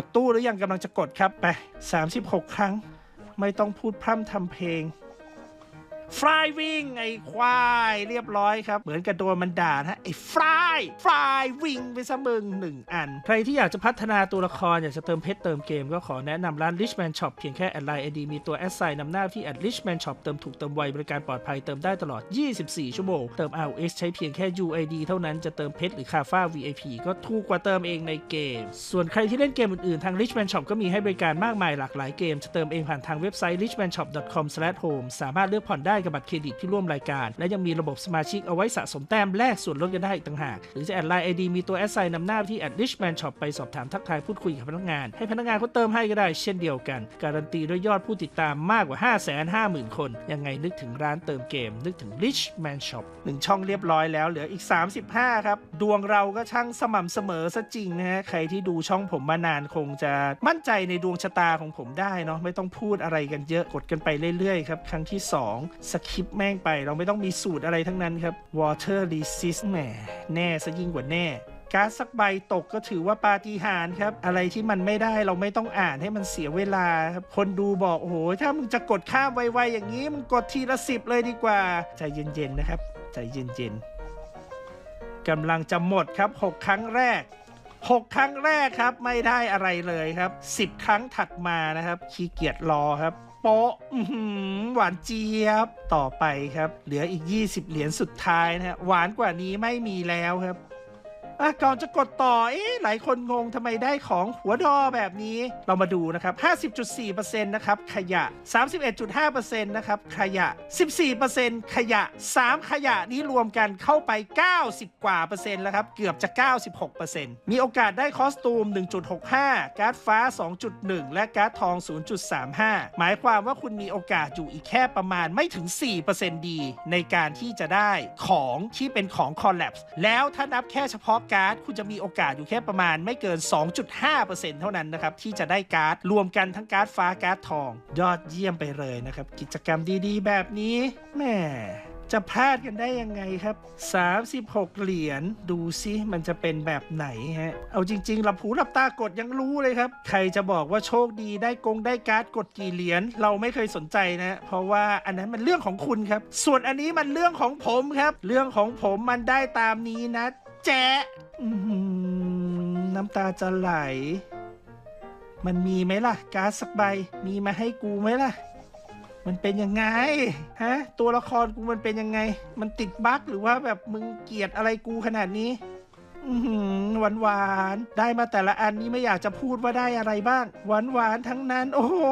กดตู้หรือยังกำลังจะกดครับไป36 ครั้ง ไม่ต้องพูดพร่ำทำเพลง ฟลายวิ่งไอ้ควายเรียบร้อยครับ เหมือนกับโดนมันด่านะไอ้ฟลายฟลายวิ่งไปซะมึงหนึ่งอัน ใครที่อยากจะพัฒนาตัวละคร อยากจะเติมเพชรเติมเกมก็ขอแนะนำร้าน Richman Shop เพียงแค่แอดไลน์ ID มีตัวแอดไซน์นำหน้าที่ Richman Shop เติมถูกเติมไวบริการปลอดภัยเติมได้ตลอด 24 ชั่วโมง เติม ROX ใช้เพียงแค่ UID เท่านั้นจะเติมเพชรหรือคาฟ้า VIP ก็ถูกกว่าเติมเองในเกม ส่วนใครที่เล่นเกมอื่นๆทาง Richman Shop ก็มีให้บริการมากมายหลากหลายเกมจะเติมเองผ่านทางเว็บไซต์ richmanshop.com/home สามารถเลือกผ่อนได้กับบัตรเครดิตที่ร่วมรายการ และยังมีระบบสมาชิกเอาไว้สะสมแต้มแลกส่วนลดกันได้อีกต่างหาก หรือจะแอดไลน์ ID มีตัวแอดไซน์นำหน้าที่ @richman shop ไปสอบถามทักทายพูดคุยกับพนักงาน ให้พนักงานเขาเติมให้ก็ได้เช่นเดียวกัน การันตีด้วยยอดผู้ติดตามมากกว่า 550,000 คน ยังไงนึกถึงร้านเติมเกม นึกถึง richman shop หนึ่งช่องเรียบร้อยแล้วเหลืออีก 35 ครับ ดวงเราก็ช่างสม่ำเสมอซะจริงนะฮะใครที่ดูช่องผมมานานคงจะมั่นใจในดวงชะตาของผมได้เนาะไม่ต้องพูดอะไรกันเยอะกดกันไปเรื่อยๆครับครั้งที่ 2สคริปต์แม่งไป เราไม่ต้องมีสูตรอะไรทั้งนั้นครับ water resist แหมแน่ซะยิ่งกว่าแน่การสักใบตกก็ถือว่าปาฏิหาริย์ครับ อะไรที่มันไม่ได้เราไม่ต้องอ่านให้มันเสียเวลาครับคนดูบอกโอ้โหถ้ามึงจะกดข้ามไวๆอย่างนี้มึงกดทีละสิบเลยดีกว่า ใจเย็นๆนะครับ ใจเย็นๆกำลังจะหมดครับ 6 ครั้งแรก 6 ครั้งแรกครับ ไม่ได้อะไรเลยครับ 10 ครั้งถัดมานะครับขี้เกียจรอครับ ป๊ะอื้อหือหวานเจี๊ยบต่อไปครับ เหลืออีก 20 เหรียญสุดท้ายนะฮะหวานกว่านี้ไม่มีแล้วครับ อะก่อนจะกดต่อ เอ๊ะหลายคนงงทำไมได้ของหัวดอแบบนี้ เรามาดูนะครับ 50.4%นะครับ ขยะ 31.5%นะครับ ขยะ 14%ขยะ 3 ขยะนี้รวมกันเข้าไป 90 กว่าเปอร์เซ็นต์แล้วครับ เกือบจะ 96%มีโอกาสได้คอสตูม 1.65 การ์ดฟ้า 2.1 และการ์ดทอง 0.35 หมายความว่าคุณมีโอกาสอยู่อีกแค่ประมาณไม่ถึง 4%ดี ในการที่จะได้ของที่เป็นของ Collapse แล้วถ้านับแค่เฉพาะการ์ดคุณจะมีโอกาสอยู่แค่ประมาณไม่เกิน 2.5%เท่านั้นนะครับที่จะได้การ์ดรวมกันทั้งการ์ดฟ้าการ์ดทอง ยอดเยี่ยมไปเลยนะครับ กิจกรรมดีๆ แบบนี้แม่จะพลาดกันได้ยังไงครับ 36 เหรียญดูซิมันจะเป็นแบบไหนฮะ เอาจริงๆหลับหูหลับตากดยังรู้เลยครับ ใครจะบอกว่าโชคดีได้กงได้การ์ดกดกี่เหรียญเราไม่เคยสนใจนะ เพราะว่าอันนั้นมันเรื่องของคุณครับ ส่วนอันนี้มันเรื่องของผมครับ เรื่องของผมมันได้ตามนี้นะ แจ๊ะอื้อหือน้ำตาจะไหล มันมีไหมล่ะ การ์ดสักใบ มีมาให้กูไหมล่ะ มันเป็นยังไง ฮะ ตัวละครกูมันเป็นยังไง มันติดบั๊กหรือว่าแบบมึงเกลียดอะไรกูขนาดนี้หวานหวานๆได้มาแต่ละอันนี้ไม่อยากจะพูดว่าได้อะไรบ้าง หวานหวานๆทั้งนั้น โอ้โห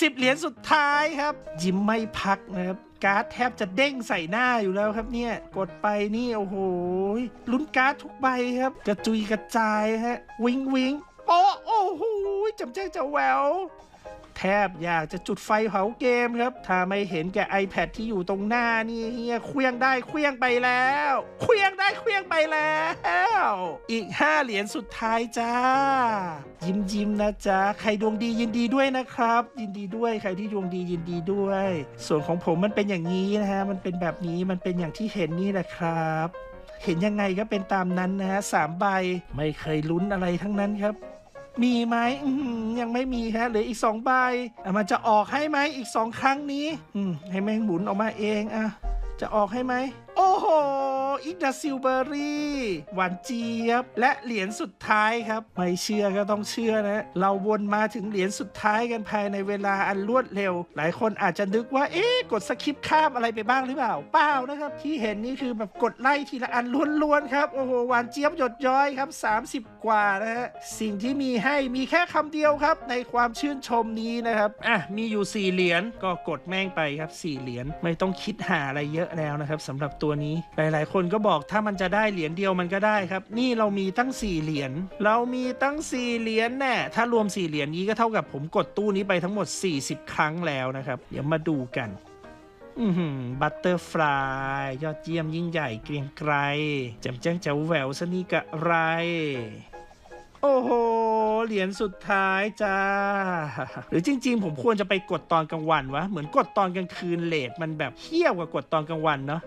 สิบเหรียญสุดท้ายครับ ยิ้มไม่พักนะครับ การ์ดแทบจะเด้งใส่หน้าอยู่แล้วครับเนี่ย กดไปนี่โอ้โหลุ้นการ์ดทุกใบครับ กระจุยกระจายฮะ วิงวิงโอ้โอ้โหจำแจ้งจะแวว แทบอยากจะจุดไฟเผาเกมครับ ถ้าไม่เห็นแก่ iPad ที่อยู่ตรงหน้านี่เฮียเคลี้ยงได้เคลี้ยงไปแล้วเคลี้ยงได้เคลี้ยงไปแล้ว อีก 5 เหรียญสุดท้ายจ้า ยิ้มยิ้มๆนะจ๊ะ ใครดวงดียินดีด้วยนะครับ ยินดีด้วยใครที่ดวงดียินดีด้วย ส่วนของผมมันเป็นอย่างนี้นะฮะ มันเป็นแบบนี้มันเป็นอย่างที่เห็นนี่แหละครับ เห็นยังไงก็เป็นตามนั้นนะฮะสามใบไม่เคยลุ้นอะไรทั้งนั้นครับ มีไหมอื้อหือยังไม่มีฮะเหลืออีกสองใบอะมันจะออกให้ไหมอีกสองครั้งนี้ อืมให้แมงหมุนออกมาเองอะจะออกให้ไหม โอ้โห อีกดาซิลเบอรี่ หวานเจี๊ยบ และเหรียญสุดท้ายครับ ไม่เชื่อก็ต้องเชื่อนะ เราวนมาถึงเหรียญสุดท้ายกันภายในเวลาอันรวดเร็ว หลายคนอาจจะนึกว่า เอ๊ะ กดสคริปต์ข้ามอะไรไปบ้างหรือเปล่า เปล่านะครับ ที่เห็นนี่คือแบบกดไล่ทีละอันล้วนๆครับ โอ้โห หวานเจี๊ยบหยดย้อยครับ 30 กว่านะฮะ สิ่งที่มีให้มีแค่คำเดียวครับ ในความชื่นชมนี้นะครับ อะ มีอยู่ 4 เหรียญ ก็กดแม่งไปครับ 4 เหรียญ ไม่ต้องคิดหาอะไรเยอะแล้วนะครับสำหรับตัวนี้ หลาย ๆ คนก็บอกถ้ามันจะได้เหรียญเดียวมันก็ได้ครับ นี่เรามีตั้ง 4 เหรียญเรามีตั้ง 4 เหรียญแน่ถ้ารวม 4 เหรียญนี้ก็เท่ากับผมกดตู้นี้ไปทั้งหมด 40 ครั้งแล้วนะครับ เดี๋ยวมาดูกันบัตเตอร์ฟลายยอดเยี่ยมยิ่งใหญ่เกรียงไกรแจ่มแจ้งแจ๋วแหววสนี่กะไร โอ้โห เหรียญสุดท้ายจ้า หรือจริง ๆ ผมควรจะไปกดตอนกลางวันวะ เหมือนกดตอนกลางคืนเลทมันแบบเที่ยวกว่ากดตอนกลางวันเนาะ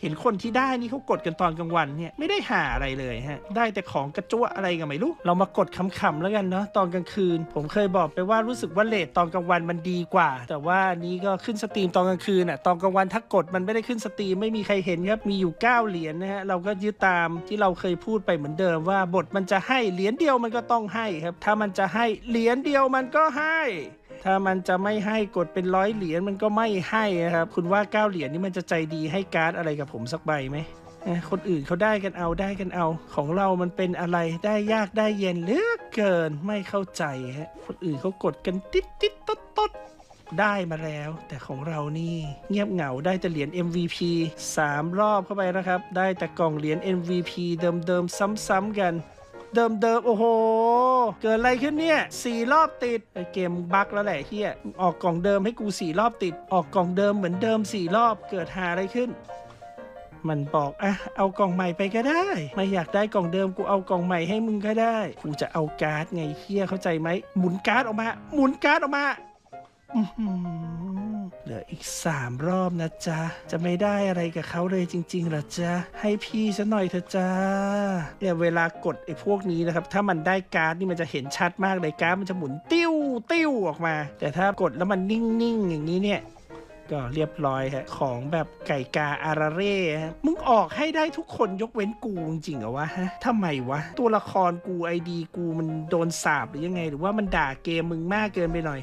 เห็นคนที่ได้นี่เขากดกันตอนกลางวันเนี่ยไม่ได้หาอะไรเลยฮะ ได้แต่ของกระจั่วอะไรกันไม่รู้ เรามากดคำๆแล้วกันเนาะตอนกลางคืน ผมเคยบอกไปว่ารู้สึกว่าเลทตอนกลางวันมันดีกว่า แต่ว่านี้ก็ขึ้นสตรีมตอนกลางคืนอะตอนกลางวันถ้ากดมันไม่ได้ขึ้นสตรีมไม่มีใครเห็นครับ มีอยู่ 9 เหรียญนะฮะเราก็ยึดตามที่เราเคยพูดไปเหมือนเดิมว่าบทมันจะให้เหรียญเดียวมันก็ต้องให้ครับ ถ้ามันจะให้เหรียญเดียวมันก็ให้ ถ้ามันจะไม่ให้กดเป็นร้อยเหรียญมันก็ไม่ให้นะครับ คุณว่าเก้าเหรียญนี่มันจะใจดีให้การ์ดอะไรกับผมสักใบไหมคนอื่นเขาได้กันเอาได้กันเอา ของเรามันเป็นอะไรได้ยากได้เย็นเหลือเกินไม่เข้าใจฮะคนอื่นเขากดกันติดติดตดตดได้มาแล้ว แต่ของเรานี่เงียบเหงาได้แต่เหรียญ MVP 3 รอบเข้าไปนะครับ ได้แต่กล่องเหรียญ MVP เดิมๆซ้ำๆกัน เดิมเดิมๆ โอ้โห เกิดอะไรขึ้นเนี่ยสี่รอบติดไอเกมบั๊กแล้วแหละเฮียออกกล่องเดิมให้กูสี่รอบติด ออกกล่องเดิมเหมือนเดิมสี่รอบเกิดหาอะไรขึ้นมันบอกอะเอากล่องใหม่ไปก็ได้ ไม่อยากได้กล่องเดิมกูเอากล่องใหม่ให้มึงก็ได้ กูจะเอาการ์ดไงเฮียเข้าใจไหมหมุนการ์ดออกมา หมุนการ์ดออกมาอื เหลืออีกสามรอบนะจ๊ะ จะไม่ได้อะไรกับเขาเลยจริงๆหรอจ๊ะ ให้พี่ซะหน่อยเถอะจ้าเนี่ยเวลากดไอ้พวกนี้นะครับ ถ้ามันได้การ์ดนี่มันจะเห็นชัดมากเลยการ์ดมันจะหมุนติ้วติ้วออกมา แต่ถ้ากดแล้วมันนิ่งๆอย่างนี้เนี่ยก็เรียบร้อยฮะของแบบไก่กาอาราเร่ฮะมึงออกให้ได้ทุกคนยกเว้นกูจริงๆเหรอวะฮะทำไมวะ ตัวละครกูไอดีกูมันโดนสาบหรือยังไง หรือว่ามันด่าเกมมึงมากเกินไปหน่อย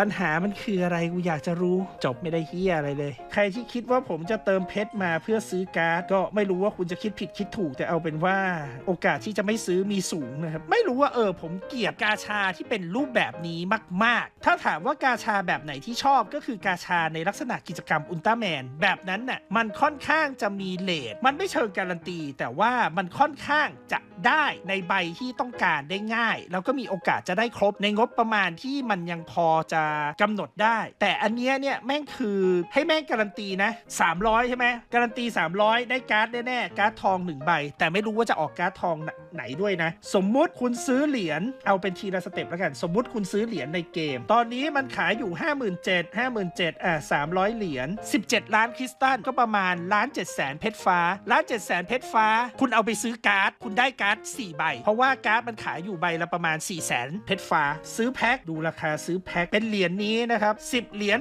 ปัญหามันคืออะไรกูอยากจะรู้จบไม่ได้เฮียอะไรเลย ใครที่คิดว่าผมจะเติมเพชรมาเพื่อซื้อการ์ดก็ไม่รู้ว่าคุณจะคิดผิดคิดถูกแต่เอาเป็นว่าโอกาสที่จะไม่ซื้อมีสูงนะครับไม่รู้ว่าเออผมเกลียดกาชาที่เป็นรูปแบบนี้มาก ๆ ถ้าถามว่ากาชาแบบไหนที่ชอบก็คือกาชาในลักษณะกิจกรรมอุลตร้าแมนแบบนั้นน่ะมันค่อนข้างจะมีเลทมันไม่เชิงการันตี แต่ว่ามันค่อนข้างจะได้ในใบที่ต้องการได้ง่าย แล้วก็มีโอกาสจะได้ครบในงบประมาณที่มันยังพอจะกำหนดได้ แต่อันเนี้ยเนี่ยแม่งคือให้แม่งการันตีนะ 300 ใช่ไหมการันตี 300 ได้การ์ดแน่ๆการ์ดทองหนึ่งใบ แต่ไม่รู้ว่าจะออกการ์ดทองไหนด้วยนะ สมมุติคุณซื้อเหรียญเอาเป็นทีละสเต็ปแล้วกัน สมมุติคุณซื้อเหรียญในเกม ตอนนี้มันขายอยู่ 57,000 5 7 0 0อะ300 เหรียญ17 ล้านคริสตัลก็ประมาณล้าน7แสนเพชรฟ้าล้าน7แสนเพชรฟ้า คุณเอาไปซื้อการ์ดคุณได้การ์ด4ใบ เพราะว่าการ์ดมันขายอยู่ใบละประมาณ4แสนเพชรฟ้า ซื้อแพ็คดูราคาซื้อแพ็คเป็นเหรียญรียญนี้นะครับ10 เหรียญ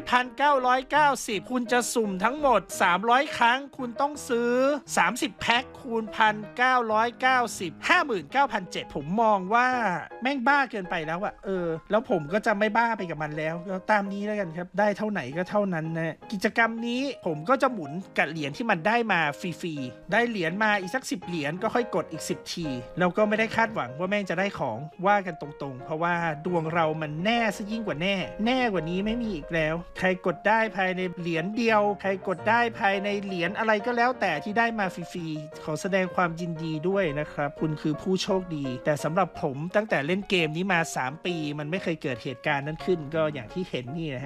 1,990 คุณจะสุ่มทั้งหมด 300 ครั้ง คุณต้องซื้อ 30 แพ็คคูณ 1,990 59,700ผมมองว่าแม่งบ้าเกินไปแล้วอะเออ แล้วผมก็จะไม่บ้าไปกับมันแล้วก็ตามนี้แล้วกันครับ ได้เท่าไหนก็เท่านั้นนะกิจกรรมนี้ผมก็จะหมุนกับเหรียญที่มันได้มาฟรีๆ ได้เหรียญมาอีกสัก 10 เหรียญก็ค่อยกดอีก 10 ที แล้วก็ไม่ได้คาดหวังว่าแม่งจะได้ของว่ากันตรงๆ เพราะว่าดวงเรามันแน่ซะยิ่งกว่าแน่แน่กว่านี้ไม่มีอีกแล้ว ใครกดได้ภายในเหรียญเดียว ใครกดได้ภายในเหรียญอะไรก็แล้วแต่ที่ได้มาฟรีๆขอแสดงความยินดีด้วยนะครับ คุณคือผู้โชคดี แต่สำหรับผมตั้งแต่เล่นเกมนี้มา 3 ปี มันไม่เคยเกิดเหตุการณ์นั้นขึ้นก็อย่างที่เห็นนี่นะฮะ